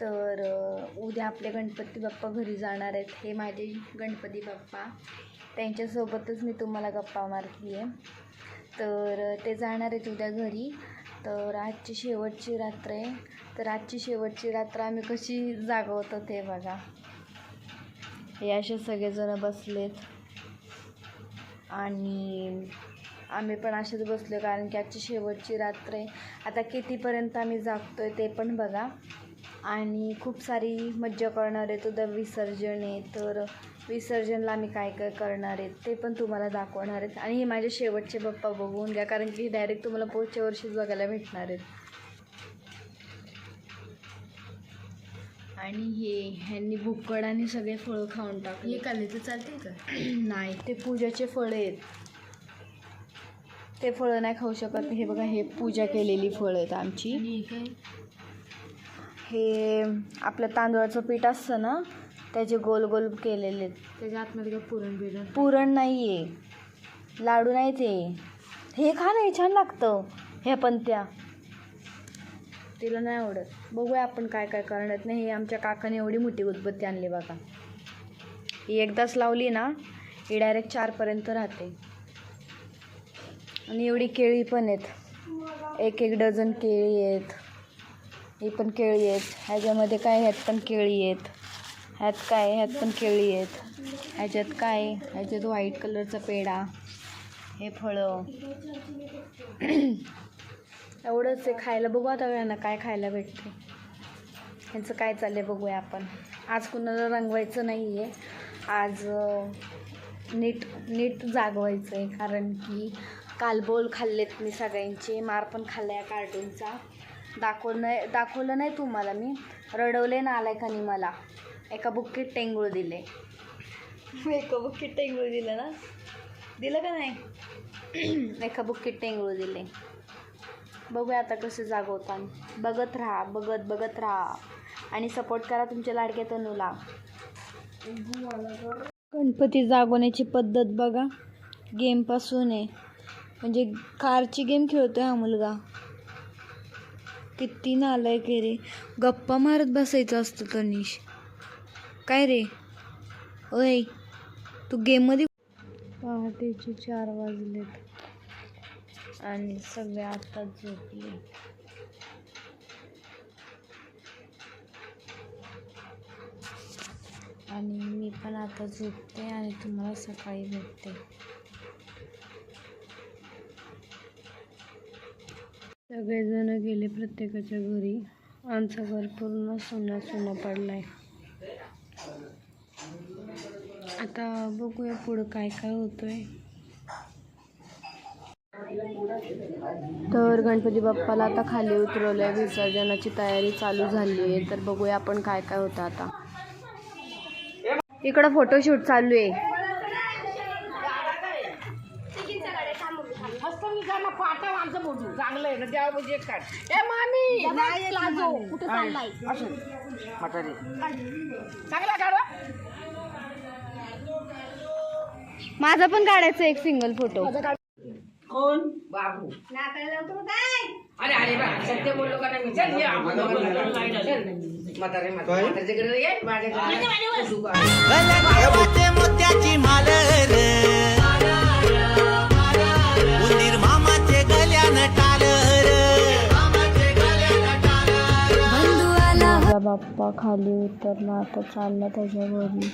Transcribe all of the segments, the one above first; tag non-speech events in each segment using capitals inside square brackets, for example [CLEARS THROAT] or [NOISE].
तर उद्या आपले गणपती बाप्पा घरी जाणार आहेत. हे माझे गणपती बाप्पा. त्यांच्यासोबतच मी तुम्हाला गप्पा मारते आहे तर ते जाणार आहेत उद्या घरी. तर आजची शेवटची रात्र आहे. तर आजची शेवटची रात्र आम्ही कशी जागवतो ते बघा. हे असे सगळेजणं बसलेत. आणि आम्ही पण असेच बसलो कारण की आजची शेवटची रात्र आहे. आता कितीपर्यंत आम्ही जागतो आहे ते पण बघा. आणि खूप सारी मज्जा करणार आहेत उद्या विसर्जन आहे. तर विसर्जनला आम्ही काय काय करणार आहेत ते पण तुम्हाला दाखवणार आहेत. आणि हे माझे शेवटचे बाप्पा बघून घ्या कारण की डायरेक्ट तुम्हाला पुढच्या वर्षीच बघायला भेटणार आहेत. आणि हे ह्यांनी बुक्कड आणि सगळे फळं खाऊन टाकले. हे खाल्ले तर चालते का? [CLEARS THROAT] नाही ते पूजाचे फळं आहेत. ते फळं नाही खाऊ शकत. हे बघा हे पूजा केलेली फळं आहेत आमची. हे हे आपलं तांदूळाचं पीठ असतं ना त्याचे गोल गोल केलेले. त्याच्या आतमध्ये काय पुरण बिरण? पुरण नाही आहे लाडू नाही ते. हे खा ना हे छान लागतं. ह्या पण त्या. तिला नाही आवडत. बघूया आपण काय काय करणार नाही हे आमच्या काकाने एवढी मोठी उदबत्ती आणली बघा. ही एकदाच लावली ना ही डायरेक्ट चारपर्यंत राहते. आणि एवढी केळी पण आहेत. एक एक डझन केळी आहेत. ही पण केळी आहेत. ह्याच्यामध्ये काय ह्यात पण केळी आहेत. ह्यात काय ह्यात पण केळी आहेत. ह्याच्यात काय ह्याच्यात व्हाईट कलरचा पेढा हे फळं. [CLEARS THROAT] एवढंच आहे खायला. बघू आता वेळानं काय खायला भेटते. ह्यांचं काय चाललंय बघूया आपण. आज कुणाला रंगवायचं नाही आहे आज नीट नीट जागवायचं आहे कारण की कालबोल खाल्लेत मी सगळ्यांचे. मार पण खाल्ला या कार्टूनचा दाखवलं नाही दाखवलं नाही तुम्हाला मी रडवले ना आलाय का नाही मला. एका बुक्कीत टेंगूळ दिले. [LAUGHS] एका बुक्कीत टेंगूळ दिलं ना? दिलं का नाही? [CLEARS THROAT] एका बुक्कीत टेंगूळ दिले. बघूया आता कसं जागवतात. बघत राहा बघत बघत राहा. आणि सपोर्ट करा तुमच्या लाडक्या तनूला. गणपती जागवण्याची पद्धत बघा. गेमपासून आहे. म्हणजे कारची गेम खेळतोय हा मुलगा. किती नालाय के रे. गप्पा मारत बसायचं असतं तनिष. काय रे? ओय तू गेममध्ये पहाटेचे चार वाजलेत. आणि सगळे आत्ताच झोपले. आणि मी पण आता झोपते आणि तुम्हाला सकाळी भेटते. सगळेजण गेले प्रत्येकाच्या घरी. आमचं घर पूर्ण सुना सुना पडलाय. आता बघूया पुढं काय काय होतंय. तर गणपती बाप्पाला आता खाली उतरवलं आहे विसर्जनाची तयारी चालू झाली आहे तर बघूया आपण काय काय होतं आता. इकडं फोटोशूट चालू आहे. फोटो चांगलं आहे ना द्यावं म्हणजे एक काढ ए मामी नाही लाजो कुठे चाललाय? असं म्हातारी. चांगला काढा माझा पण काढायचा एक सिंगल फोटो कोण? बाबू. अरे अरे बा सत्य बोललो का नाही मी? चल ये आपण दोघं चल. म्हातारे म्हातारे. म्हाताऱ्याच्याकडे ये माझ्याकडे मोत्याची बाप्पा खाली उतरला. आता चालला त्याच्या घरी.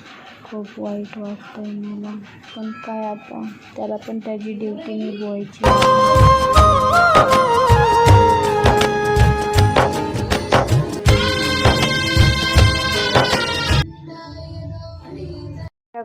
खूप वाईट वाटतंय मला. पण काय आता? त्याला पण त्याची ड्युटी निभवायची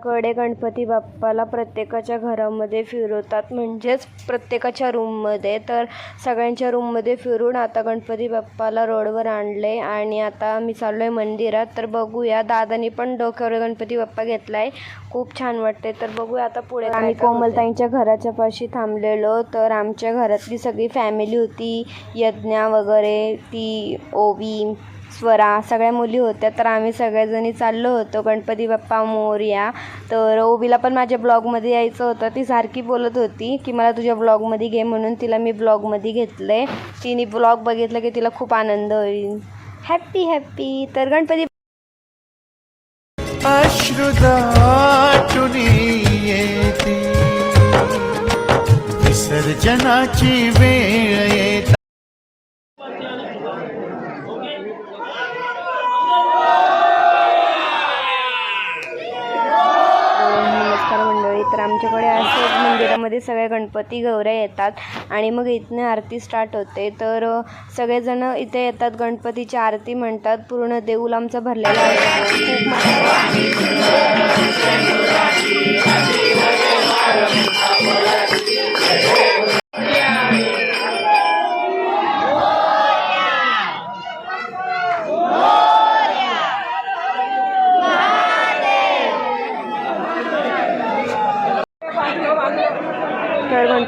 कडे गणपती बाप्पाला प्रत्येकाच्या घरामध्ये फिरवतात. म्हणजेच प्रत्येकाच्या रूममध्ये. तर सगळ्यांच्या रूममध्ये फिरून आता गणपती बाप्पाला रोडवर आणले आणि आता मी चाललो आहे मंदिरात. तर बघूया दादानी पण डोक्यावर गणपती बाप्पा घेतला आहे खूप छान वाटते तर बघूया आता पुढे आम्ही कोमलताईंच्या घराच्या पाशी थांबलेलो. तर आमच्या घरातली सगळी फॅमिली होती. यज्ञा वगैरे ती ओवी स्वरा सगळ्या मुली होत्या तर आम्ही सगळ्याजणी चाललो होतो. गणपती बाप्पा मोरया तर ओबीला पण माझ्या ब्लॉगमध्ये यायचं होतं. ती सारखी बोलत होती की मला तुझ्या ब्लॉगमध्ये घे म्हणून तिला मी ब्लॉगमध्ये घेतलं आहे तिने ब्लॉग बघितलं की तिला खूप आनंद होईल. हॅप्पी हॅप्पी तर गणपती विसर्जनाची वेळ तर आमच्याकडे असं मंदिरामध्ये सगळे गणपती गौऱ्या येतात आणि मग इथनं आरती स्टार्ट होते. तर सगळेजण इथे येतात गणपतीची आरती म्हणतात. पूर्ण देऊल आमचा भरलेला असतो खूप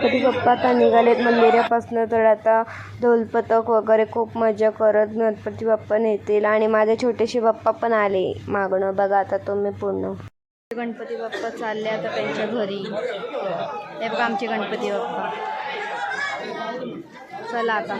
गणपती बाप्पा आता निघालेत मंदिरापासून तर आता ढोलपथक वगैरे खूप मजा करत गणपती बाप्पा नेतील. आणि माझे छोटेसे बाप्पा पण आले मागणं. बघा आता तुम्ही पूर्ण. गणपती बाप्पा चालले आता त्यांच्या घरी. हे बघा आमचे गणपती बाप्पा. चला आता.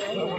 आणि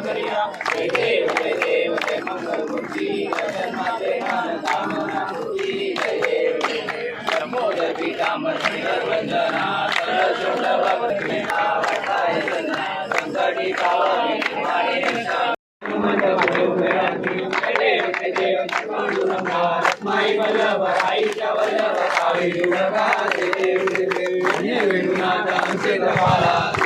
करिया जय देव जय देव जय मंगल मूर्ती जगन्नाथ जय कामना मूर्ती जय देव प्रमोद पितामह वंदना सरस्वत भगवती वाटाय वंदना संकटी कावानी माने निशा माई वल्लभ आईच्या वल्लभ कावी दुर्गा देव देव वेणुनाथ आमचे कृपाला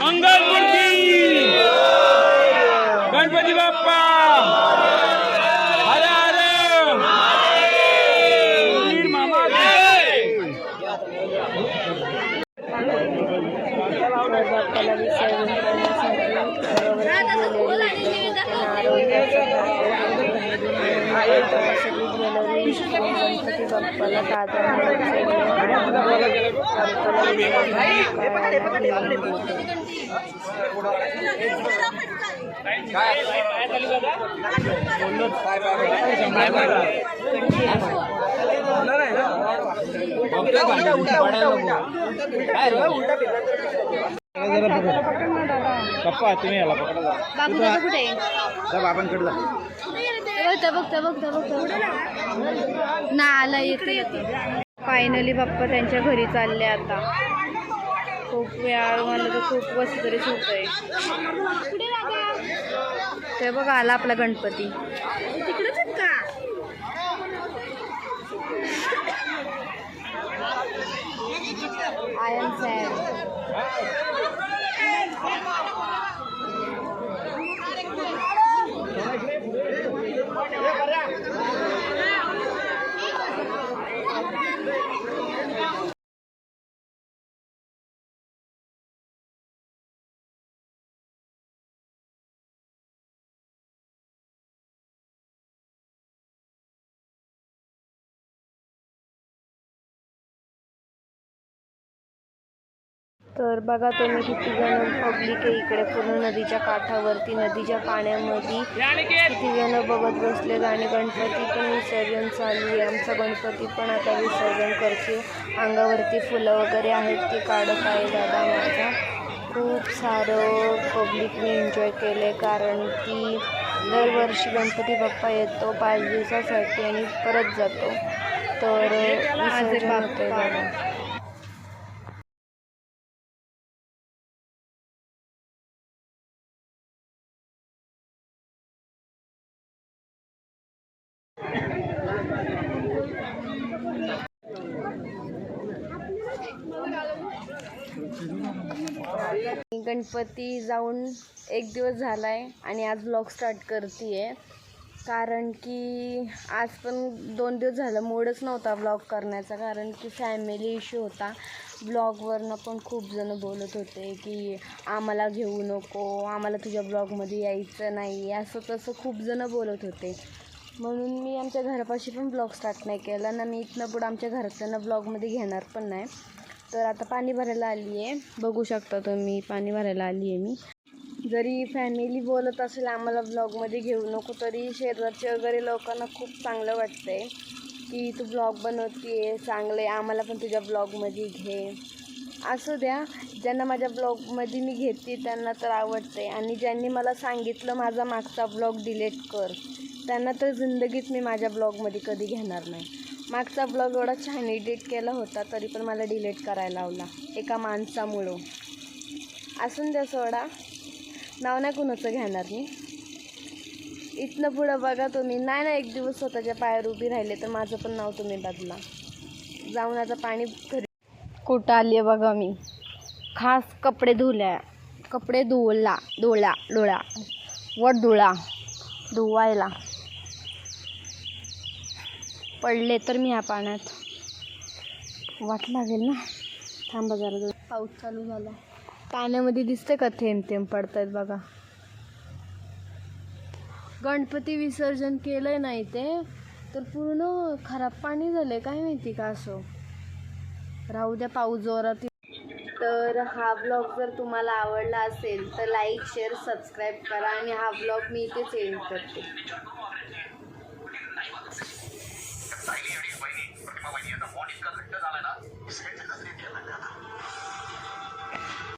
मंगल मूर्ती! गणपती बाप्पा! गेले. पप्पा तुम्ही याला पकडा बाबांकडे जा. बघता बघता बघता बघता ना आला येते येते फायनली बाप्पा त्यांच्या घरी चालले आता खूप वेळ मला तर खूप वस्त तरी होत आहे ते बघा आला आपला गणपती आय एम सॅड तर बघा तुम्ही किती जण पब्लिक आहे इकडे. पूर्ण नदीच्या काठावरती नदीच्या पाण्यामध्ये किती जण बघत बसलेत आणि गणपती पण विसर्जन चालू आहे. आमचा गणपती पण आता विसर्जन करते अंगावरती फुलं वगैरे आहेत ती काढत आहे दादा माझा. खूप सारं पब्लिकने एन्जॉय केलं आहे कारण की दरवर्षी गणपती बाप्पा येतो पाच दिवसासाठी आणि परत जातो. तर विसर्जन होतंय बघा गणपती जाऊन एक दिवस झाला आहे आणि आज ब्लॉग स्टार्ट करते आहे कारण की आज पण दोन दिवस झालं मूडच नव्हता ब्लॉग करण्याचा. कारण की फॅमिली इश्यू होता. ब्लॉगवरनं पण खूप जण बोलत होते की आम्हाला घेऊ नको आम्हाला तुझ्या ब्लॉगमध्ये यायचं नाही असं तसं खूप जण बोलत होते. म्हणून मी आमच्या घरापाशी पण ब्लॉग स्टार्ट नाही केला. ना मी इथनं पुढं आमच्या घरातल्यांना ब्लॉगमध्ये घेणार पण नाही. तर आता पाणी भरायला आली आहे बघू शकता तुम्ही पाणी भरायला आली आहे मी. जरी फॅमिली बोलत असेल आम्हाला ब्लॉगमध्ये घेऊ नको तरी शेजारचे वगैरे लोकांना खूप चांगलं वाटतं आहे की तू ब्लॉग बनवते चांगलं आहे आम्हाला पण तुझ्या ब्लॉगमध्ये घे. असू द्या ज्यांना माझ्या ब्लॉगमध्ये मी घेते त्यांना तर आवडते आणि ज्यांनी मला सांगितलं माझा मागचा ब्लॉग डिलीट कर त्यांना तर जिंदगीत मी माझ्या ब्लॉगमध्ये कधी घेणार नाही. मागचा ब्लॉग एवढा छान एडिट केला होता तरी पण मला डिलीट करायला लावला एका माणसामुळं. असून द्या सोडा नाव नाही कुणाचं घेणार मी. इथनं पुढं बघा तुम्ही. नाही ना एक दिवस स्वतःच्या पायावर उभी राहिले तर माझं पण नाव तुम्ही बदला. जाऊन आता पाणी घरी. कुठं आली आहे बघा मी. खास कपडे धुल्या कपडे धुवला धुळा डोळा व धुळा धुवायला. पडले तर मी ह्या पाण्यात. वाट लागेल ना? थांबा जरा जरा. पाऊस चालू झाला. पाण्यामध्ये दिसते का थेंब थेंब पडतायत बघा. गणपती विसर्जन केलंय नाही ते तर पूर्ण खराब पाणी झालंय. काय माहिती का असं? राहू द्या पाऊस जोरात. तर हा ब्लॉग जर तुम्हाला आवडला असेल तर लाईक शेअर सबस्क्राईब करा आणि हा ब्लॉग मी इथेच एंड करते.